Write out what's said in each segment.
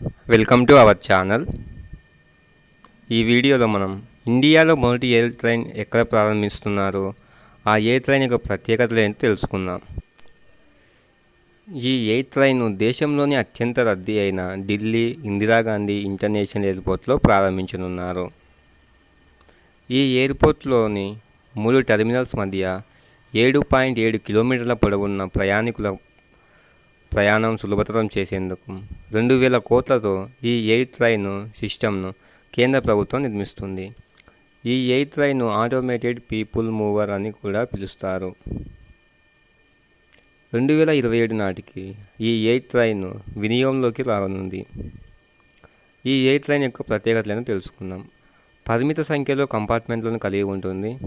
Welcome to our channel ఈ వీడియోలో మనం ఇండియాలో మొదటి ఎయిర్ ట్రైన్ ఎక్కడ ప్రారంభిస్తున్నారు ఆ ఎయిర్ ట్రైన్ యొక్క ప్రత్యేకతలు ఏంటో తెలుసుకుందాం. ఈ ఎయిర్ ట్రైన్ దేశంలోని అత్యంత రద్దీ అయిన ఢిల్లీ ఇందిరాగాంధీ ఇంటర్నేషనల్ ఎయిర్పోర్ట్లో ప్రారంభించనున్నారు. ఈ ఎయిర్పోర్ట్లోని మూడు టెర్మినల్స్ మధ్య ఏడు పాయింట్ ఏడు కిలోమీటర్ల పొడవున్న ప్రయాణికుల ప్రయాణం సులభతరం చేసేందుకు. రెండు వేల కోట్లతో ఈ ఎయిర్ ట్రైన్ సిస్టమ్ను కేంద్ర ప్రభుత్వం నిర్మిస్తుంది. ఈ air train automated people mover అని కూడా పిలుస్తారు. రెండు వేల ఇరవై ఏడు నాటికి ఈ ఎయిర్ ట్రైన్ వినియోగంలోకి రానుంది. ఈ ఎయిర్ ట్రైన్ యొక్క ప్రత్యేకతలను తెలుసుకుందాం. పరిమిత సంఖ్యలో కంపార్ట్మెంట్లను కలిగి ఉంటుంది.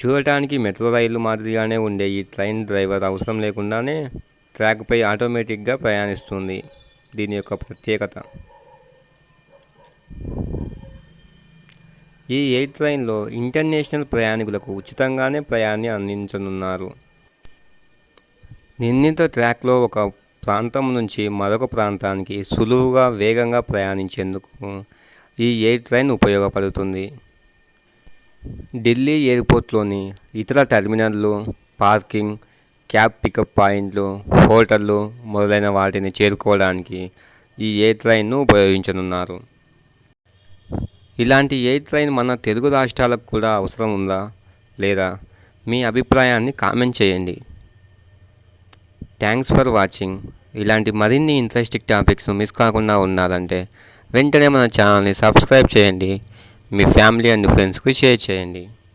చూడటానికి మెట్రో రైలు మాదిరిగానే ఉండే ఈ ట్రైన్ డ్రైవర్ అవసరం లేకుండానే ట్రాక్పై ఆటోమేటిక్గా ప్రయాణిస్తుంది. దీని యొక్క ప్రత్యేకత. ఈ ఎయిర్ ట్రైన్లో ఇంటర్నేషనల్ ప్రయాణికులకు ఉచితంగానే ప్రయాణి అందించనున్నారు. నిర్ణీత ట్రాక్లో ఒక ప్రాంతం నుంచి మరొక ప్రాంతానికి సులువుగా వేగంగా ప్రయాణించేందుకు ఈ ఎయిర్ ట్రైన్ ఉపయోగపడుతుంది. ఢిల్లీ ఎయిర్పోర్ట్లోని ఇతర టెర్మినల్లు పార్కింగ్ క్యాబ్ పికప్ పాయింట్లు హోటళ్ళు మొదలైన వాటిని చేరుకోవడానికి ఈ ఎయిర్ ట్రైన్ను ఉపయోగించనున్నారు. ఇలాంటి ఎయిర్ ట్రైన్ మన తెలుగు రాష్ట్రాలకు కూడా అవసరం ఉందా? లేదా? మీ అభిప్రాయాన్ని కామెంట్ చేయండి. Thanks for watching. ఇలాంటి మరిన్ని ఇంట్రెస్టింగ్ టాపిక్స్ మిస్ కాకుండా ఉండాలంటే వెంటనే మన ఛానల్ని సబ్స్క్రైబ్ చేయండి. మీ ఫ్యామిలీ అండ్ ఫ్రెండ్స్కి షేర్ చేయండి.